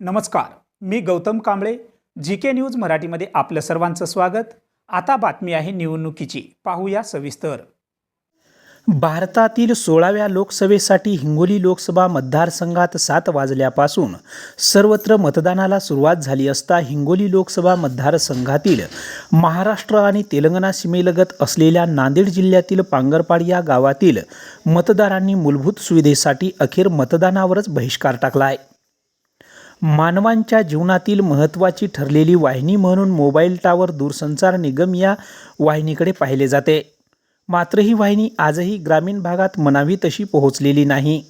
नमस्कार मी Gautam Kamble G K news मराठीमध्ये आपलं सर्वांचं स्वागत. आता बातमी आहे निवडणुकीची. पाहूया सविस्तर. भारतातील सोळाव्या लोकसभेसाठी हिंगोली लोकसभा मतदारसंघात सात वाजल्यापासून सर्वत्र मतदानाला सुरुवात झाली असता हिंगोली लोकसभा मतदारसंघातील महाराष्ट्र आणि तेलंगणा सीमेलगत असलेल्या नांदेड जिल्ह्यातील पांगरपाड या गावातील मतदारांनी मूलभूत सुविधेसाठी अखेर मतदानावरच बहिष्कार टाकला आहे. मानवांच्या जीवनातील महत्त्वाची ठरलेली वाहिनी म्हणून मोबाईल टावर दूरसंचार निगम या वाहिनीकडे पाहिले जाते. मात्र ही वाहिनी आजही ग्रामीण भागात म्हणावी तशी पोहोचलेली नाही.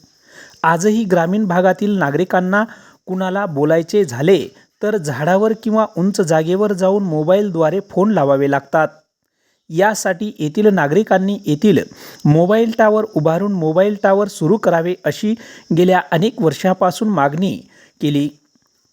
आजही ग्रामीण भागातील नागरिकांना कुणाला बोलायचे झाले तर झाडावर किंवा उंच जागेवर जाऊन मोबाईलद्वारे फोन लावावे लागतात. यासाठी येथील नागरिकांनी येथील मोबाईल टावर उभारून मोबाईल टावर सुरू करावे अशी गेल्या अनेक वर्षापासून मागणी केली.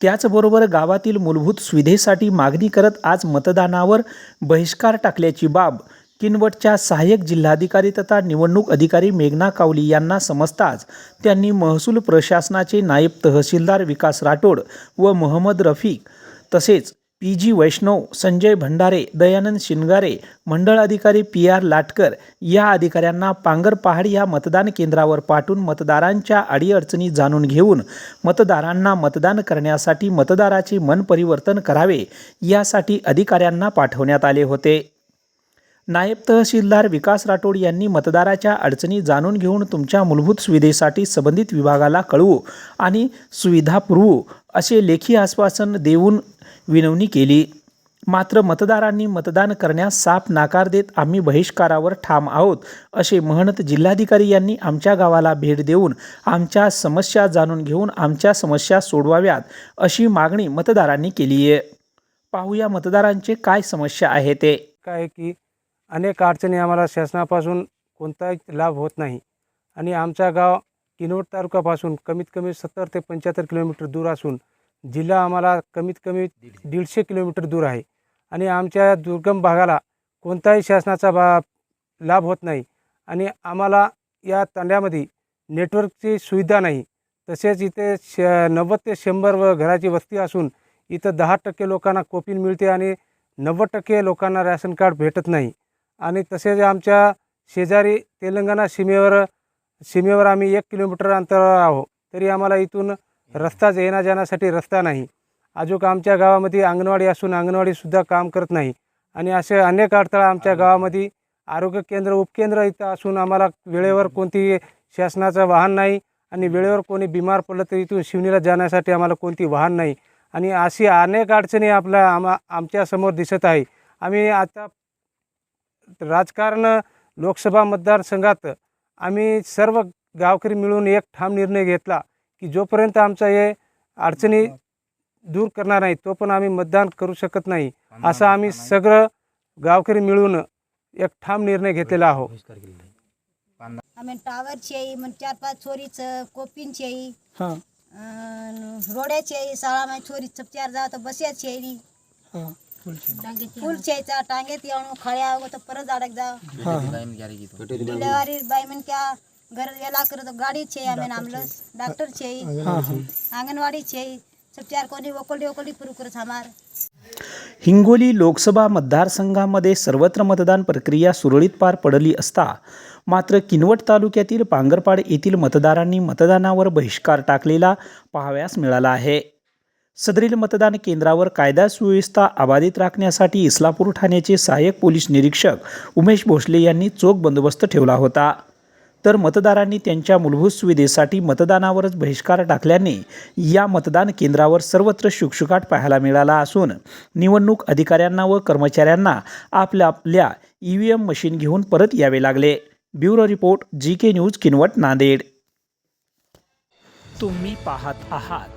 त्याचबरोबर गावातील मूलभूत सुविधेसाठी मागणी करत आज मतदानावर बहिष्कार टाकल्याची बाब किनवटच्या सहाय्यक जिल्हाधिकारी तथा निवडणूक अधिकारी मेघना कावली यांना समजताच त्यांनी महसूल प्रशासनाचे नायब तहसीलदार विकास राठोड व मोहम्मद रफीक तसेच पी जी वैष्णव संजय भंडारे दयानंद शिनगारे मंडळ अधिकारी पी आर लाटकर या अधिकाऱ्यांना पांगर पहाड या मतदान केंद्रावर पाठवून मतदारांच्या अडीअडचणी जाणून घेऊन मतदारांना मतदान करण्यासाठी मतदाराचे मन परिवर्तन करावे यासाठी अधिकाऱ्यांना पाठवण्यात आले होते. नायब तहसीलदार विकास राठोड यांनी मतदाराच्या अडचणी जाणून घेऊन तुमच्या मूलभूत सुविधेसाठी संबंधित विभागाला कळवू आणि सुविधा पुरवू असे लेखी आश्वासन देऊन विनवणी केली. मात्र मतदारांनी मतदान करण्यास साप नाकार देत आम्ही बहिष्कारावर ठाम आहोत असे म्हणत जिल्हाधिकारी यांनी आमच्या गावाला भेट देऊन आमच्या समस्या जाणून घेऊन आमच्या समस्या सोडवाव्यात अशी मागणी मतदारांनी केली आहे पाहूया मतदारांचे काय समस्या आहे ते. काय की अनेक अडचणी आम्हाला शासनापासून कोणताही लाभ होत नाही. आणि आमचा गाव किनवट तालुक्यापासून कमीत कमी सत्तर ते पंच्याहत्तर किलोमीटर दूर असून जिल्हा आम्हाला कमीत कमी दीडशे किलोमीटर दूर आहे. आणि आमच्या दुर्गम भागाला कोणताही शासनाचा बा लाभ होत नाही. आणि आम्हाला या तांड्यामध्ये नेटवर्कची सुविधा नाही. तसेच इथे श नव्वद ते शंभर व घराची वस्ती असून इथं दहा टक्के लोकांना कोपिन मिळते आणि नव्वद टक्के लोकांना रॅशन कार्ड भेटत नाही. आणि तसेच आमच्या शेजारी तेलंगणा सीमेवर सीमेवर आम्ही एक किलोमीटर अंतरावर आहो तरी आम्हाला इथून रस्ताच येण्या जाण्यासाठी रस्ता नाही. अजून आमच्या गावामध्ये अंगणवाडी असून अंगणवाडीसुद्धा काम करत नाही. आणि असे अनेक अडथळा आमच्या गावामध्ये आरोग्य केंद्र उपकेंद्र इथं असून आम्हाला वेळेवर कोणती शासनाचं वाहन नाही आणि वेळेवर कोणी बिमार पडलं तर इथून शिवणीला जाण्यासाठी आम्हाला कोणती वाहन नाही. आणि अशी अनेक अडचणी आपल्या आम्हा आमच्यासमोर दिसत आहे. आम्ही आता राजकारण लोकसभा मतदारसंघात आम्ही सर्व गावकरी मिळून एक ठाम निर्णय घेतला की जोपर्यंत आमचा हे अडचणी दूर करणार नाही तो पण आम्ही मतदान करू शकत नाही. असं आम्ही सगळं गावकरी मिळून एक ठाम निर्णय घेतलेला आहो. आम्ही टावरची आई मग चार पाच चोरीचं कोपींची आई हां. रोड्याची आई शाळामध्ये चोरी चार जाव तर बस्याची आई फुलची आईचा टांगेत येऊन खळ्या वगैरे तर परत अडक जाव डिलेवरी बाई म्हण क्या घर याला करत गाडीची आई आम्ही आमलस अंगणवाडीची आई सब चार कोणी पुरू करत हमार हिंगोली लोकसभा मतदारसंघामध्ये सर्वत्र मतदान प्रक्रिया सुरळीत पार पडली असता मात्र किनवट तालुक्यातील पांगरपाड येथील मतदारांनी मतदानावर बहिष्कार टाकलेला पाहाव्यास मिळाला आहे. सदरील मतदान केंद्रावर कायदा सुव्यवस्था अबाधित राखण्यासाठी इस्लापूर ठाण्याचे सहाय्यक पोलीस निरीक्षक उमेश भोसले यांनी चोख बंदोबस्त ठेवला होता. तर मतदारांनी त्यांच्या मूलभूत सुविधेसाठी मतदानावरच बहिष्कार टाकल्याने या मतदान केंद्रावर सर्वत्र शुकशुकाट पाहायला मिळाला असून निवडणूक अधिकाऱ्यांना व कर्मचाऱ्यांना आपल्या आपल्या ई व्ही एम मशीन घेऊन परत यावे लागले. Bureau report G K news Kinwat Nanded. तुम्ही पाहत आहात